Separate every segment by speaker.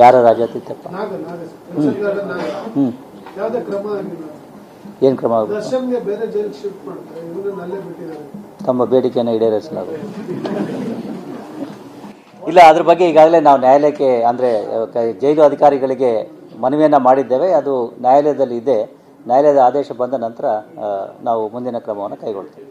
Speaker 1: ಯಾರ
Speaker 2: ಆಗಿಲ್ಲ.
Speaker 1: ಏನು ಕ್ರಮ ತಮ್ಮ ಬೇಡಿಕೆಯನ್ನು ಈಡೇರಿಸಲಾಗುತ್ತೆ ಇಲ್ಲ ಅದ್ರ ಬಗ್ಗೆ ಈಗಾಗಲೇ ನಾವು ನ್ಯಾಯಾಲಯಕ್ಕೆ ಅಂದರೆ ಜೈಲು ಅಧಿಕಾರಿಗಳಿಗೆ ಮನವಿಯನ್ನು ಮಾಡಿದ್ದೇವೆ. ಅದು ನ್ಯಾಯಾಲಯದಲ್ಲಿ ಇದೆ. ನ್ಯಾಯಾಲಯದ ಆದೇಶ ಬಂದ ನಂತರ ನಾವು ಮುಂದಿನ ಕ್ರಮವನ್ನು ಕೈಗೊಳ್ತೇವೆ.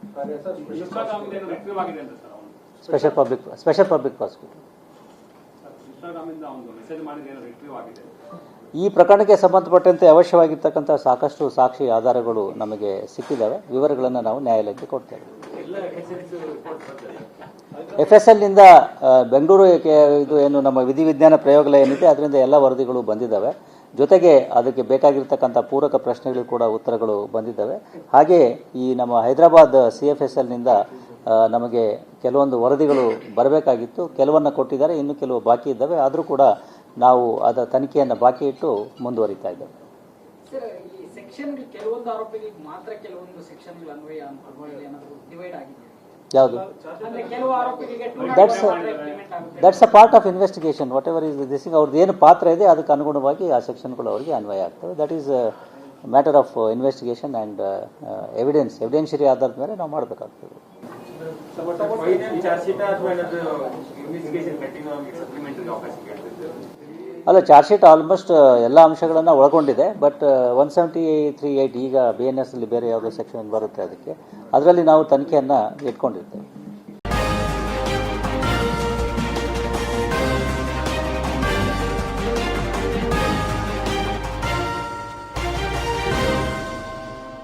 Speaker 1: Special public special public prosecutor ಈ ಪ್ರಕರಣಕ್ಕೆ ಸಂಬಂಧಪಟ್ಟಂತೆ ಅವಶ್ಯವಾಗಿರ್ತಕ್ಕಂಥ ಸಾಕಷ್ಟು ಸಾಕ್ಷಿ ಆಧಾರಗಳು ನಮಗೆ ಸಿಕ್ಕಿದ್ದಾವೆ. ವಿವರಗಳನ್ನು ನಾವು ನ್ಯಾಯಾಲಯಕ್ಕೆ ಕೊಡ್ತೇವೆ. ಎಫ್ ಎಸ್ ಎಲ್ನಿಂದ ಬೆಂಗಳೂರು ಇದು ಏನು ನಮ್ಮ ವಿಧಿವಿಜ್ಞಾನ ಪ್ರಯೋಗಾಲಯ ಏನಿದೆ ಅದರಿಂದ ಎಲ್ಲ ವರದಿಗಳು ಬಂದಿದ್ದಾವೆ. ಜೊತೆಗೆ ಅದಕ್ಕೆ ಬೇಕಾಗಿರ್ತಕ್ಕಂಥ ಪೂರಕ ಪ್ರಶ್ನೆಗಳು ಕೂಡ ಉತ್ತರಗಳು ಬಂದಿದ್ದಾವೆ. ಹಾಗೆ ಈ ನಮ್ಮ ಹೈದರಾಬಾದ್ ಸಿ ಎಫ್ ಎಸ್ ಎಲ್ನಿಂದ ನಮಗೆ ಕೆಲವೊಂದು ವರದಿಗಳು ಬರಬೇಕಾಗಿತ್ತು. ಕೆಲವನ್ನು ಕೊಟ್ಟಿದ್ದಾರೆ, ಇನ್ನು ಕೆಲವು ಬಾಕಿ ಇದ್ದಾವೆ. ಆದರೂ ಕೂಡ ನಾವು ಅದರ ತನಿಖೆಯನ್ನು ಬಾಕಿ ಇಟ್ಟು ಮುಂದುವರಿತಾ ಇದ್ದೇವೆ.
Speaker 3: ಕೆಲವೊಂದು ಆರೋಪಿಗಳಿಗೆ ಮಾತ್ರ ಕೆಲವೊಂದು ಸೆಕ್ಷನ್ಗಳು ಅನ್ವಯ ಅನ್ವಯ ಡಿವೈಡ್ ಆಗಿದೆ?
Speaker 1: ಯಾವುದು?
Speaker 3: Implement
Speaker 1: that's a part of investigation whatever is this ಅವ್ರದ್ದು ಏನು ಪಾತ್ರ ಇದೆ, ಅದಕ್ಕೆ ಅನುಗುಣವಾಗಿ ಆ ಸೆಕ್ಷನ್ಗಳು ಅವರಿಗೆ ಅನ್ವಯ ಆಗ್ತವೆ that is matter of investigation and evidence evidentiary ಆಧಾರದ ಮೇಲೆ ನಾವು ಮಾಡಬೇಕಾಗ್ತದೆ. ಅಲ್ಲ ಚಾರ್ಜ್ ಶೀಟ್ ಆಲ್ಮೋಸ್ಟ್ ಎಲ್ಲ ಅಂಶಗಳನ್ನು ಒಳಗೊಂಡಿದೆ but one seventy three eight ಈಗ ಬಿ ಎನ್ ಎಸ್ ಅಲ್ಲಿ ಬೇರೆ ಯಾವುದೋ ಸೆಕ್ಷನ್ ಬರುತ್ತೆ ಅದಕ್ಕೆ. ಅದರಲ್ಲಿ ನಾವು ತನಿಖೆಯನ್ನು ಇಟ್ಕೊಂಡಿರ್ತೇವೆ.